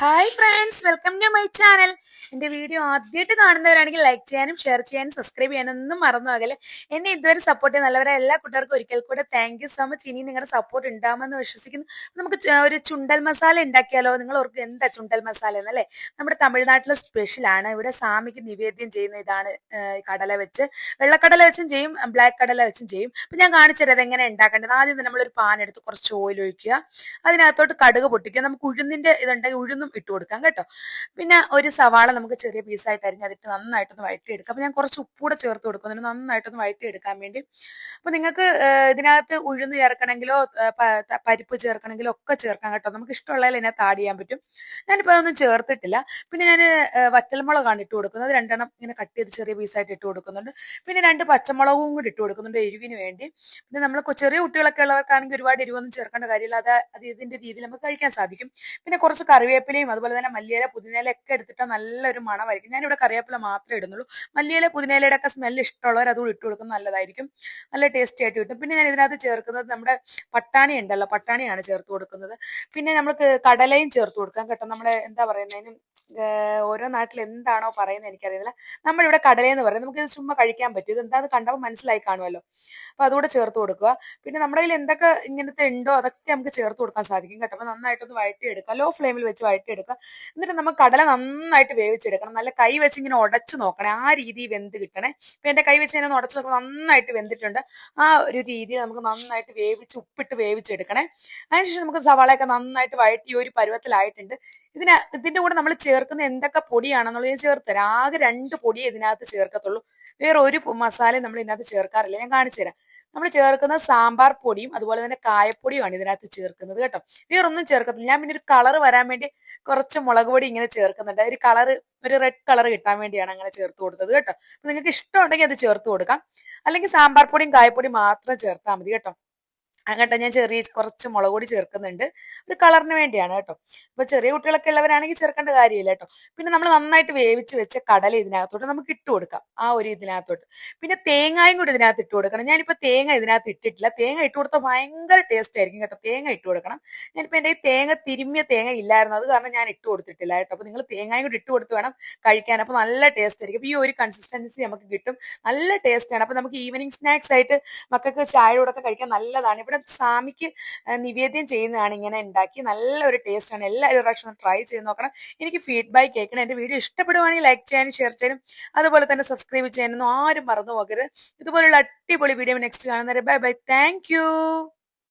Hi friends welcome to my channel എന്റെ video ആദ്യമായിട്ട് കാണുന്നവരാണെങ്കിൽ ലൈക്ക് ചെയ്യാനും ഷെയർ ചെയ്യാനും സബ്സ്ക്രൈബ് ചെയ്യാനൊന്നും മറന്നു പോകൽ എന്നെ ഇതുവരെ സപ്പോർട്ട് ചെയ്യുന്ന നല്ലവരെ എല്ലാ കൂട്ടുകാർക്കും ഒരിക്കൽ കൂടെ താങ്ക് യു സോ മച്ച് ഇനി നിങ്ങളുടെ സപ്പോർട്ട് ഉണ്ടാകുമെന്ന് വിശ്വസിക്കുന്നു. നമുക്ക് ഒരു ചുണ്ടൽ മസാല ഉണ്ടാക്കിയാലോ? നിങ്ങൾ ഓർക്ക് എന്താ ചുണ്ടൽ മസാല എന്നല്ലേ നമ്മുടെ തമിഴ്നാട്ടിലെ സ്പെഷ്യൽ ആണ്. ഇവിടെ സ്വാമിക്ക് നിവേദ്യം ചെയ്യുന്ന ഇതാണ് കടല വെച്ച്. വെള്ളക്കടല വെച്ചും ചെയ്യും ബ്ലാക്ക് കടല വെച്ചും ചെയ്യും. അപ്പം ഞാൻ കാണിച്ചു തരാം എങ്ങനെ ഉണ്ടാക്കേണ്ടത്. ആദ്യം നമ്മളൊരു പാൻ എടുത്ത് കുറച്ച് ഓയിൽ ഒഴിക്കുക. അതിനകത്തോട്ട് കടുക് പൊട്ടിക്കുക. നമുക്ക് ഉഴുന്നിന്റെ ഇതുണ്ടെങ്കിൽ ഉഴുന്നും ഇട്ട് കൊടുക്കാം കേട്ടോ. പിന്നെ ഒരു സവാള നമുക്ക് ചെറിയ പീസായിട്ട് അരിഞ്ഞ് അതിട്ട് നന്നായിട്ടൊന്ന് വഴറ്റിയെടുക്കാം. അപ്പൊ ഞാൻ കുറച്ച് ഉപ്പൂടെ ചേർത്ത് കൊടുക്കുന്നുണ്ട് നന്നായിട്ടൊന്ന് വഴറ്റിയെടുക്കാൻ വേണ്ടി. അപ്പൊ നിങ്ങൾക്ക് ഇതിനകത്ത് ഉഴുന്ന് ചേർക്കണമെങ്കിലോ പരിപ്പ് ചേർക്കണമെങ്കിലോ ഒക്കെ ചേർക്കാം കേട്ടോ. നമുക്ക് ഇഷ്ടമുള്ളതിൽ ഇതിനകത്ത് താടി ചെയ്യാൻ പറ്റും. ഞാനിപ്പോൾ അതൊന്നും ചേർത്തിട്ടില്ല. പിന്നെ ഞാൻ വറ്റൽമുളകാണ് ഇട്ട് കൊടുക്കുന്നത്. രണ്ടെണ്ണം ഇങ്ങനെ കട്ട് ചെയ്ത് ചെറിയ പീസായിട്ട് ഇട്ട് കൊടുക്കുന്നുണ്ട്. പിന്നെ രണ്ട് പച്ചമുളകും കൂടി ഇട്ട് കൊടുക്കുന്നുണ്ട് എരിവിന് വേണ്ടി. പിന്നെ നമ്മൾ ചെറിയ കുട്ടികളൊക്കെ ഉള്ളവർക്കാണെങ്കിൽ ഒരുപാട് എരിവൊന്നും ചേർക്കേണ്ട കാര്യമില്ല. അത് അത് ഇതിന്റെ രീതിയിൽ നമുക്ക് കഴിക്കാൻ സാധിക്കും. പിന്നെ കുറച്ച് കറിവേപ്പിലയും അതുപോലെ തന്നെ മല്ലിയില പുതിനയില ഒക്കെ എടുത്തിട്ട് നല്ലൊരു മണമായിരിക്കും. ഞാനിവിടെ കറിവേപ്പില മാത്രമേ ഇടുന്നുള്ളൂ. മല്ലിയില പുതിനയിലയുടെ ഒക്കെ സ്മെല്ല് ഇഷ്ടമുള്ളവർ അതും ഇട്ട് കൊടുക്കുന്നത് നല്ലതായിരിക്കും. നല്ല ടേസ്റ്റി ആയിട്ട് കിട്ടും. പിന്നെ ഞാൻ ഇതിനകത്ത് ചേർക്കുന്നത് നമ്മുടെ പട്ടാണി ഉണ്ടല്ലോ പട്ടാണിയാണ് ചേർത്ത് കൊടുക്കുന്നത്. പിന്നെ നമുക്ക് കടലയും ചേർത്ത് കൊടുക്കാം കേട്ടോ. നമ്മുടെ എന്താ പറയുന്നതിനും ഓരോ നാട്ടിൽ എന്താണോ പറയുന്നത് എനിക്കറിയില്ല നമ്മളിവിടെ കടലയെന്ന് പറയും നമുക്ക് ഇത് ചുമ്മാ കഴിക്കാൻ പറ്റും. ഇത് എന്താ കണ്ടപ്പോൾ മനസ്സിലായി കാണുമല്ലോ. അപ്പൊ അതുകൂടെ ചേർത്ത് കൊടുക്കുക. പിന്നെ നമ്മുടെ കയ്യിൽ എന്തൊക്കെ ഇങ്ങനത്തെ ഉണ്ടോ അതൊക്കെ നമുക്ക് ചേർത്ത് കൊടുക്കാൻ സാധിക്കും കേട്ടോ. അപ്പൊ നന്നായിട്ടൊന്ന് വഴറ്റി എടുക്കുക ലോ ഫ്ലെയിമിൽ വെച്ച് വഴറ്റിയെടുക്കുക എന്നിട്ട് നമ്മൾ കടല നന്നായിട്ട് വേവിച്ചെടുക്കണം. നല്ല കൈ വെച്ച് ഇങ്ങനെ ഉടച്ചു നോക്കണേ. ആ രീതി വെന്ത് കിട്ടണേ. ഇപ്പൊ എന്റെ കൈ വെച്ച് ഇങ്ങനെ ഉടച്ചു നോക്കുമ്പോൾ നന്നായിട്ട് വെന്തിട്ടുണ്ട്. ആ ഒരു രീതി നമുക്ക് നന്നായിട്ട് വേവിച്ച് ഉപ്പിട്ട് വേവിച്ചെടുക്കണേ. അതിനുശേഷം നമുക്ക് സവാളയൊക്കെ നന്നായിട്ട് വഴറ്റി ഒരു പരുവത്തിലായിട്ടുണ്ട്. ഇതിന് ഇതിന്റെ കൂടെ നമ്മൾ ചേർക്കുന്ന എന്തൊക്കെ പൊടിയാണെന്നുള്ളത് ഞാൻ ചേർത്ത് തരാം. ആകെ രണ്ട് പൊടിയേ ഇതിനകത്ത് ചേർക്കത്തുള്ളൂ. വേറെ ഒരു മസാല നമ്മൾ ഇതിനകത്ത് ചേർക്കാറില്ല. ഞാൻ കാണിച്ചു തരാം. നമ്മൾ ചേർക്കുന്ന സാമ്പാർ പൊടിയും അതുപോലെ തന്നെ കായപ്പൊടിയുമാണ് ഇതിനകത്ത് ചേർക്കുന്നത് കേട്ടോ. വേറൊന്നും ചേർക്കത്തില്ല. ഞാൻ പിന്നെ ഒരു കളർ വരാൻ വേണ്ടി കുറച്ച് മുളക് പൊടി ഇങ്ങനെ ചേർക്കുന്നുണ്ട്. ഒരു കളർ ഒരു റെഡ് കളർ കിട്ടാൻ വേണ്ടിയാണ് അങ്ങനെ ചേർത്ത് കൊടുത്തത് കേട്ടോ. നിങ്ങൾക്ക് ഇഷ്ടമുണ്ടെങ്കിൽ അത് ചേർത്ത് കൊടുക്കാം. അല്ലെങ്കിൽ സാമ്പാർ പൊടിയും കായപ്പൊടിയും മാത്രം ചേർത്താൽ മതി കേട്ടോ. അങ്ങോട്ട് ഞാൻ ചെറിയ കുറച്ച് മുളക് പൊടി ചേർക്കുന്നുണ്ട്. ഒരു കളറിന് വേണ്ടിയാണ് കേട്ടോ. അപ്പൊ ചെറിയ കുട്ടികളൊക്കെ ഉള്ളവരാണെങ്കിൽ ചേർക്കേണ്ട കാര്യമില്ല കേട്ടോ. പിന്നെ നമ്മൾ നന്നായിട്ട് വേവിച്ച് വെച്ച കടല ഇതിനകത്തോട്ട് നമുക്ക് ഇട്ട് കൊടുക്കാം ആ ഒരു ഇതിനകത്തോട്ട്. പിന്നെ തേങ്ങയും കൂടി ഇതിനകത്ത് ഇട്ട് കൊടുക്കണം. ഞാനിപ്പോ തേങ്ങ ഇതിനകത്ത് ഇട്ടിട്ടില്ല. തേങ്ങ ഇട്ട് കൊടുത്താൽ ഭയങ്കര ടേസ്റ്റ് ആയിരിക്കും കേട്ടോ. തേങ്ങ ഇട്ട് കൊടുക്കണം. ഞാനിപ്പോ എന്റെ ഈ തേങ്ങ തിരുമ്മിയ തേങ്ങ ഇല്ലായിരുന്നു. അത് കാരണം ഞാൻ ഇട്ട് കൊടുത്തിട്ടില്ല കേട്ടോ. അപ്പൊ നിങ്ങൾ തേങ്ങയും കൂടി ഇട്ട് കൊടുത്ത് വേണം കഴിക്കാൻ. അപ്പൊ നല്ല ടേസ്റ്റ് ആയിരിക്കും. ഈ ഒരു കൺസിസ്റ്റൻസി നമുക്ക് കിട്ടും. നല്ല ടേസ്റ്റ് ആണ്. അപ്പൊ നമുക്ക് ഈവനിങ് സ്നാക്സ് ആയിട്ട് മക്കൾക്ക് ചായ കൊടുത്ത് കഴിക്കാൻ നല്ലതാണ്. ഇവിടെ സ്വാമിക്ക് ആ, നിവേദ്യം ചെയ്യുന്നതാണ് ഇങ്ങനെ ഉണ്ടാക്കി നല്ലൊരു ടേസ്റ്റ് ആണ്. എല്ലാവരും പ്രാവശ്യം ട്രൈ ചെയ്ത് നോക്കണം. എനിക്ക് ഫീഡ്ബാക്ക് കേൾക്കണം. എന്റെ വീഡിയോ ഇഷ്ടപ്പെടുവാണെങ്കിൽ ലൈക്ക് ചെയ്യാനും ഷെയർ ചെയ്യാനും അതുപോലെ തന്നെ സബ്സ്ക്രൈബ് ചെയ്യാനൊന്നും ആരും മറന്നു പോകരുത്. ഇതുപോലുള്ള അടിപൊളി വീഡിയോ നെക്സ്റ്റ് കാണുന്നവരെ ബൈ ബൈ താങ്ക്